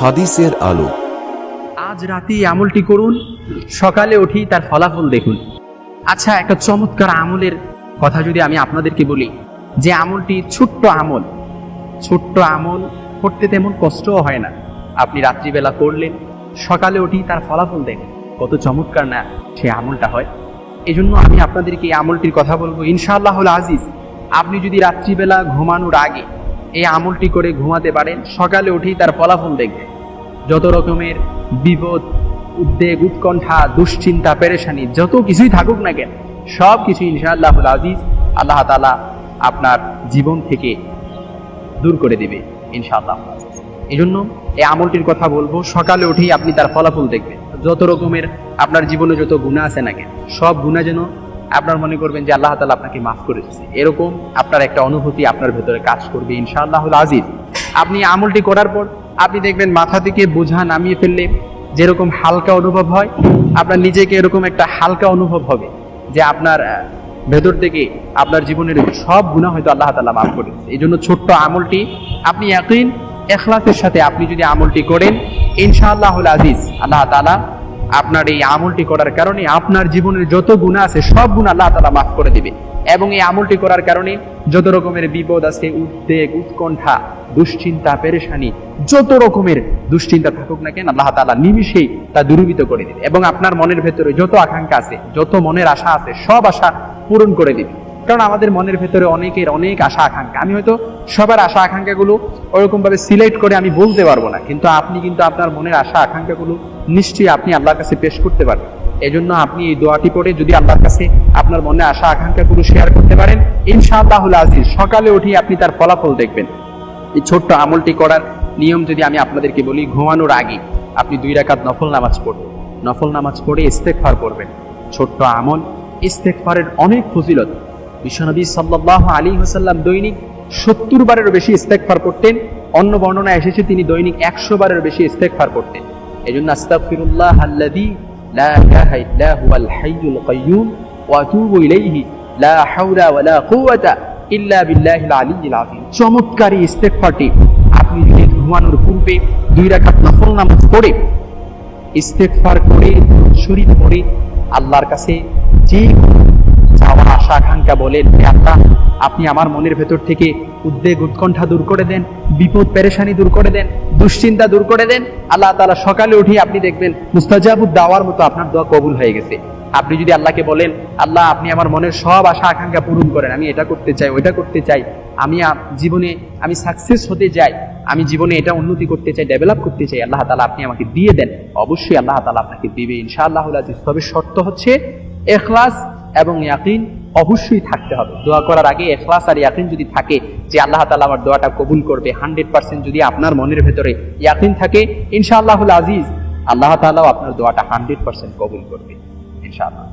হাদিসের আলো। আজ রাতে আমলটি করুন, সকালে উঠেই তার ফলাফল দেখুন। আচ্ছা একটা চমৎকার আমলের কথা যদি আমি আপনাদেরকে বলি, যে আমলটি ছোট্ট আমল ছোট্ট আমল করতে তেমন কষ্টও হয় না। আপনি রাত্রিবেলা করলেন, সকালে উঠেই তার ফলাফল দেখেন, কত চমৎকার না সে আমলটা হয়। এই জন্য আমি আপনাদেরকে এই আমলটির কথা বলব ইনশাআল্লাহ আজিজ। আপনি যদি রাত্রিবেলা ঘুমানোর আগে এই আমলটি করে ঘুমাতে পারেন, সকালে উঠেই তার ফলাফল দেখবেন। যত রকমের বিপদ, উদ্বেগ, উৎকণ্ঠা, দুশ্চিন্তা, পেরেশানি, যত কিছুই থাকুক না কেন, সব কিছু ইনশাআল্লাহ আজিজ আল্লাহ তালা আপনার জীবন থেকে দূর করে দেবে ইনশাআল্লাহ। এই জন্য এই আমলটির কথা বলব, সকালে উঠেই আপনি তার ফলাফল দেখবেন। যত রকমের আপনার জীবনে যত গুণা আছে না কেন, সব গুণা যেন আপনার মনে করবেন যে আল্লাহ তালা আপনাকে মাফ করে দিচ্ছে এরকম আপনার একটা অনুভূতি আপনার ভেতরে কাজ করবে ইনশাআল্লাহ আজিজ। আপনি আমলটি করার পর আপনি দেখবেন মাথা থেকে বোঝা নামিয়ে ফেললে যেরকম হালকা অনুভব হয়, আপনার নিজেকে এরকম একটা হালকা অনুভব হবে যে আপনার ভেতর থেকে আপনার জীবনের সব গুণা হয়তো আল্লাহ তালা মাফ করে। এই জন্য ছোট্ট আমলটি, আপনি একদিন এখলাসের সাথে আপনি যদি আমলটি করেন ইনশাআল্লাহ আজিজ, আল্লাহ তালা আপনার এই আমলটি করার কারণে আপনার জীবনের যত গুণা আছে, সব গুণ আল্লাহ তালা মাফ করে দিবে এবং এই আমলটি করার কারণে যত রকমের বিপদ আছে, উদ্বেগ, উৎকণ্ঠা, দুশ্চিন্তা, পেরেশানি, যত রকমের দুশ্চিন্তা থাকুক না কেন, আল্লাহ তালা নিমিশেই তা দূরীভূত করে দিবে এবং আপনার মনের ভেতরে যত আকাঙ্ক্ষা আছে, যত মনের আশা আছে, সব আশা পূরণ করে দিবে কারণ আমাদের মনের ভেতরে অনেকের অনেক আশা আকাঙ্ক্ষা। আমি হয়তো সবার আশা আকাঙ্ক্ষাগুলো ওরকম ভাবে সিলেক্ট করে আমি বলতে পারব না, কিন্তু আপনি কিন্তু আপনার মনের আশা আকাঙ্ক্ষাগুলো নিশ্চয়ই আপনি আল্লাহর কাছে পেশ করতে পারবেন। এজন্য আপনি এই দোয়াটি পড়ে যদি আল্লাহর কাছে আপনার মনে আশা আকাঙ্ক্ষাগুলো শেয়ার করতে পারেন ইনশাআল্লাহ আজিজ, সকালে উঠেই আপনি তার ফলাফল দেখবেন। এই ছোট্ট আমলটি করার নিয়ম যদি আমি আপনাদেরকে বলি, ঘুমানোর আগে আপনি দুই রাকাত নফল নামাজ পড়বেন। নফল নামাজ পড়ে ইস্তেকফার করবেন। ছোট্ট আমল ইস্তেকফারের অনেক ফজিলত। বিশ্বনবী সাল্লাহ আলী হাসাল্লাম দৈনিক সত্তর বারের বেশি ইস্তেকফার করতেন। অন্য বর্ণনা এসেছে তিনি দৈনিক একশো বারের বেশি ইস্তেকফার করতেন। এই জন্য আস্তাগফিরুল্লাহ আল্লাযী ইলাহা ইল্লা হুয়াল হাইয়ুল কাইয়্যুম ওয়া আতুবু ইলাইহি লা হাওলা ওয়ালা কুওয়াতা ইল্লা বিল্লাহিল আলিয়্যিল আযীম চমৎকারী ইস্তেগফারটি। আপনি যদি ঘুমানোর পূর্বে দুই রাকাত নফল নামাজ পড়ে, ইস্তেগফার করে শরীর পড়ে, আল্লাহর কাছে যে চাওয়া আশা আকাঙ্ক্ষা বলেন আল্লাহ, আপনি আমার মনের ভেতর থেকে উদ্বেগ উৎকণ্ঠা দূর করে দেন, বিপদ পেরেশানি দূর করে দেন, দুশ্চিন্তা দূর করে দেন। আল্লাহ তাআলা সকালে উঠে আপনি দেখবেন মুস্তাজাবুদ দাওয়ার মতো আপনার দোয়া কবুল হয়ে গেছে। আপনি যদি আল্লাহকে বলেন, আল্লাহ, আপনি আমার মনের সব আশা আকাঙ্ক্ষা পূরণ করেন, আমি এটা করতে চাই, ওইটা করতে চাই, আমি জীবনে, আমি সাকসেস হতে চাই, আমি জীবনে এটা উন্নতি করতে চাই ডেভেলপ করতে চাই, আল্লাহ তালা আপনি আমাকে দিয়ে দেন। অবশ্যই আল্লাহ তালা আপনাকে দিবে। ইনশাআল্লাহ আজিজ। তবে শর্ত হচ্ছে, এখলাস এবং ইয়াকিন অবশ্যই থাকতে হবে। দোয়া করার আগে এখলাস আর ইয়াকিন যদি থাকে যে আল্লাহ তালা আমার দোয়াটা কবুল করবে, হান্ড্রেড পার্সেন্ট যদি আপনার মনের ভেতরে ইয়াকিন থাকে, ইনশাআল্লাহুল আজিজ, আল্লাহ তালাও আপনার দোয়াটা হান্ড্রেড পার্সেন্ট কবুল করবে, ইনশাআল্লাহ।